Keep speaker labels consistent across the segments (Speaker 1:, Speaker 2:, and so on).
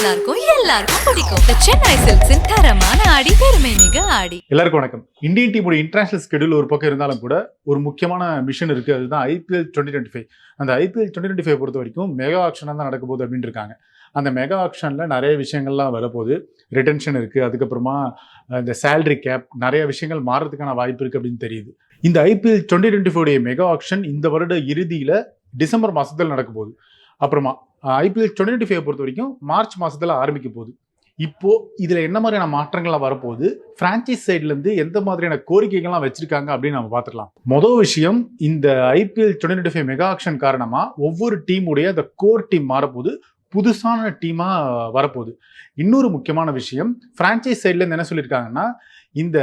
Speaker 1: நல்லா இருக்கும் எல்லாருக்கும் பிடிக்கும். The சென்னை சில்க்ஸின் தரமான ஆடி பெருமை மிக ஆடி.
Speaker 2: எல்லாருக்கும் வணக்கம். இந்தியன் டீமோட இன்டர்நேஷனல் ஸ்கெடியூல் ஒரு பக்கம் இருந்தாலும் கூட ஒரு முக்கியமான மிஷன் இருக்கு. அதுதான் ஐபிஎல் டுவெண்ட்டி டுவெண்ட்டி ஃபைவ் அந்த ஐபிஎல் டுவெண்ட்டி டுவெண்ட்டி ஃபைவ் பொறுத்த வரைக்கும் மெகா ஆக்ஷனாக தான் நடக்க போகுது அப்படின்னு இருக்காங்க. அந்த மெகா ஆக்ஷனில் நிறைய விஷயங்கள்லாம் வரப்போகுது. ரிட்டென்ஷன் இருக்குது அதுக்கப்புறமா இந்த சேலரி கேப் நிறைய விஷயங்கள் மாறதுக்கான வாய்ப்பு இருக்குது அப்படின்னு தெரியுது. இந்த ஐபிஎல் டுவெண்ட்டி டுவெண்ட்டி ஃபோருடைய மெகா ஆக்ஷன் இந்த வருட இறுதியில் டிசம்பர் மாதத்தில் நடக்க போகுது. அப்புறமா ஐபிஎல் டுவெண்ட்டி ஃபைவ் பொறுத்த வரைக்கும் மார்ச் மாதத்தில் ஆரம்பிக்க போகுது. இப்போ இதில் என்ன மாதிரியான மாற்றங்கள்லாம் வரப்போகுது? ஃப்ரான்ச்சைஸ் சைட்லேருந்து எந்த மாதிரியான கோரிக்கைகள்லாம் வச்சிருக்காங்க அப்படின்னு நம்ம பார்த்துக்கலாம் மொதல் விஷயம் இந்த IPL twenty five mega auction காரணமாக ஒவ்வொரு டீமுடைய அந்த கோர் டீம் மாறப்போகுது. புதுசான டீமாக வரப்போகுது. இன்னொரு முக்கியமான விஷயம் ஃப்ரான்ச்சைஸ் சைட்லேருந்து என்ன சொல்லியிருக்காங்கன்னா இந்த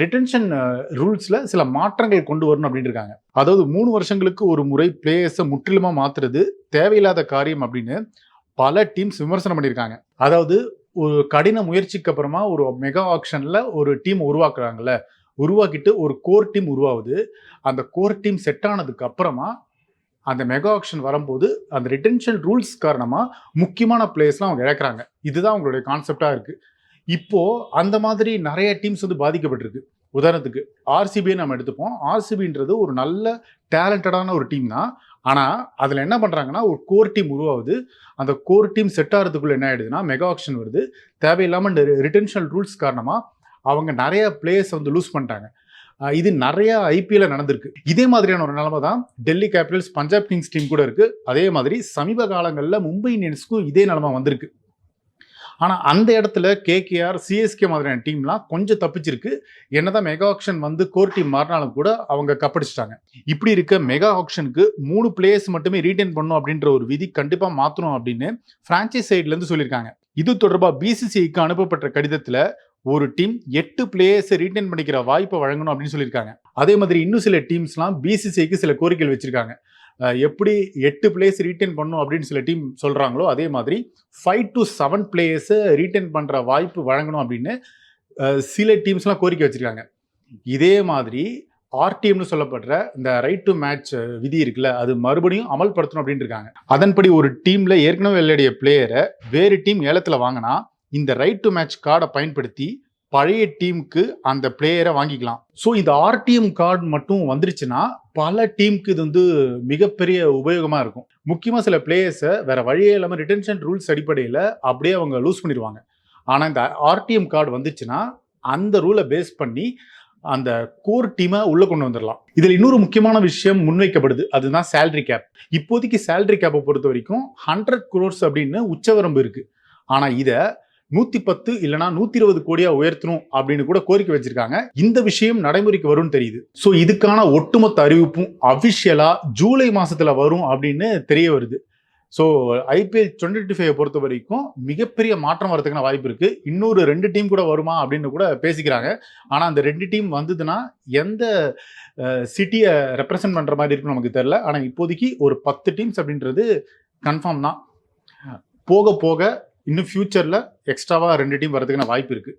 Speaker 2: ரிட்டென்ஷன் ரூல்ஸில் சில மாற்றங்கள் கொண்டு வரணும் அப்படின்னு இருக்காங்க. அதாவது மூணு வருஷங்களுக்கு ஒரு முறை பிளேயர்ஸை முற்றிலுமாக மாற்றுறது தேவையில்லாத காரியம் அப்படின்னு பல டீம்ஸ் விமர்சனம் பண்ணியிருக்காங்க. அதாவது ஒரு கடின முயற்சிக்கு அப்புறமா ஒரு மெகா ஆக்ஷனில் ஒரு டீம் உருவாக்குறாங்கல்ல உருவாக்கிட்டு ஒரு கோர் டீம் உருவாகுது. அந்த கோர் டீம் செட் ஆனதுக்கு அப்புறமா அந்த மெகா ஆக்ஷன் வரும்போது அந்த ரிட்டென்ஷன் ரூல்ஸ் காரணமாக முக்கியமான பிளேயர்ஸ்லாம் அவங்க இழக்கிறாங்க. இதுதான் அவங்களுடைய கான்செப்டாக இருக்குது இப்போ அந்த மாதிரி நிறைய டீம்ஸ் வந்து பாதிக்கப்பட்டிருக்கு. உதாரணத்துக்கு ஆர்சிபியை நம்ம எடுத்துப்போம். ஆர்சிபின்றது ஒரு நல்ல டேலண்டடான ஒரு டீம் தான். ஆனால் அதில் என்ன பண்ணுறாங்கன்னா ஒரு கோர் டீம் உருவாகுது. அந்த கோர் டீம் செட் ஆகிறதுக்குள்ளே என்ன ஆயிடுதுன்னா மெகா ஆக்ஷன் வருது. தேவையில்லாமல் இந்த ரிட்டென்ஷன் ரூல்ஸ் காரணமாக அவங்க நிறைய பிளேயர்ஸ் வந்து லூஸ் பண்ணிட்டாங்க. இது நிறைய ஐபிஎல்ல நடந்திருக்கு. இதே மாதிரியான ஒரு நிலைமை தான் Delhi Capitals Punjab Kings team கூட இருக்கு. அதே மாதிரி சமீப காலங்களில் மும்பை இந்தியன்ஸ்க்கும் இதே நிலைமை வந்திருக்கு. ஆனால் அந்த இடத்துல கேகேஆர் சிஎஸ்கே மாதிரியான டீம்லாம் கொஞ்சம் தப்பிச்சிருக்கு. என்னதான் மெகா ஆக்ஷன் வந்து கோர் டீம் மாறினாலும் கூட அவங்க கப்படிச்சிட்டாங்க. இப்படி இருக்க மெகா ஆக்ஷனுக்கு மூணு பிளேயர்ஸ் மட்டுமே ரீட்டைன் பண்ணும் அப்படின்ற ஒரு விதி கண்டிப்பாக மாற்றணும் அப்படின்னு ஃப்ரான்ச்சைஸ் சைட்லேருந்து சொல்லியிருக்காங்க. இது தொடர்பாக பிசிசிஐக்கு அனுப்பப்பட்ட கடிதத்தில் ஒரு டீம் எட்டு பிளேயர்ஸை ரீட்டைன் பண்ணிக்கிற வாய்ப்பை வழங்கணும் அப்படின்னு சொல்லியிருக்காங்க. அதே மாதிரி இன்னும் சில டீம்ஸ்லாம் பிசிசிஐக்கு சில கோரிக்கைகள் வச்சிருக்காங்க. எப்படி எட்டு பிளேயர்ஸ் ரீட்டைன் பண்ணும் அப்படின்னு சில டீம் சொல்கிறாங்களோ அதே மாதிரி ஃபைவ் டு செவன் பிளேயர்ஸை ரீட்டைன் பண்ணுற வாய்ப்பு வழங்கணும் அப்படின்னு சில டீம்ஸ்லாம் கோரிக்கை வச்சுருக்காங்க. இதே மாதிரி ஆர்டிஎம்னு சொல்லப்படுற இந்த ரைட் டு மேட்ச் விதி இருக்குல்ல அது மறுபடியும் அமல்படுத்தணும் அப்படின்னு இருக்காங்க. அதன்படி ஒரு டீமில் ஏற்கனவே விளையாடிய பிளேயரை வேறு டீம் ஏலத்தில் வாங்கினா இந்த ரைட் டு மேட்ச் கார்டை பயன்படுத்தி பழைய டீமுக்கு அந்த பிளேயரை வாங்கிக்கலாம். ஸோ இந்த ஆர்டிஎம் கார்டு மட்டும் வந்துருச்சுன்னா பல டீமுக்கு இது வந்து மிகப்பெரிய உபயோகமாக இருக்கும். முக்கியமாக சில பிளேயர்ஸை வேற வழியே இல்லாமல் ரிட்டன்ஷன் ரூல்ஸ் அடிப்படையில் அப்படியே அவங்க லூஸ் பண்ணிடுவாங்க. ஆனால் இந்த ஆர்டிஎம் கார்டு வந்துச்சுன்னா அந்த ரூலை பேஸ் பண்ணி அந்த கோர் டீமை உள்ளே கொண்டு வந்துடலாம். இதில் இன்னொரு முக்கியமான விஷயம் முன்வைக்கப்படுது. அதுதான் சேலரி கேப் இப்போதைக்கு சேலரி கேப்பை பொறுத்த வரைக்கும் ஹண்ட்ரட் குரோர்ஸ் அப்படின்னு உச்சவரம்பு இருக்குது ஆனால் இதை நூத்தி பத்து இல்லைனா நூத்தி இருபது கோடியா உயர்த்தணும் அப்படின்னு கூட கோரிக்கை வச்சிருக்காங்க. இந்த விஷயம் நடைமுறைக்கு வரும்னு தெரியுது. ஸோ இதுக்கான ஒட்டுமொத்த அறிவிப்பும் அபிஷியலா ஜூலை மாசத்துல வரும் அப்படின்னு தெரிய வருது. ஸோ ஐபிஎல் டுவெண்ட்டி ஃபைவ் பொறுத்த வரைக்கும் மிகப்பெரிய மாற்றம் வரதுக்கான வாய்ப்பு இருக்கு. இன்னொரு ரெண்டு டீம் கூட வருமா அப்படின்னு கூட பேசிக்கிறாங்க. ஆனால் அந்த ரெண்டு டீம் வந்ததுன்னா எந்த சிட்டியை ரெப்ரசன்ட் பண்ற மாதிரி இருக்குன்னு நமக்கு தெரியல. ஆனால் இப்போதைக்கு ஒரு பத்து டீம்ஸ் அப்படின்றது கன்ஃபார்ம் தான். போக போக இன்னும் ஃபியூச்சரில் எக்ஸ்ட்ராவாக ரெண்டு டீம் வரதுக்கான வாய்ப்பு இருக்கு.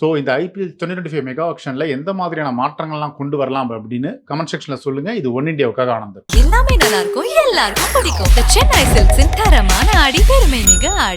Speaker 2: ஸோ இந்த IPL twenty twenty five mega ஆக்ஷனில் எந்த மாதிரியான மாற்றங்கள்லாம் கொண்டு வரலாம் அப்படின்னு கமெண்ட் செக்ஷனில் சொல்லுங்க. இது ஒன் இண்டியாவுக்காக ஆனந்தம்.
Speaker 1: எல்லாமே நல்லா இருக்கும். எல்லாருக்கும் பிடிக்கும். சென்னை சில்க்ஸின் தரமான ஆடி பெருமை மிக ஆடி.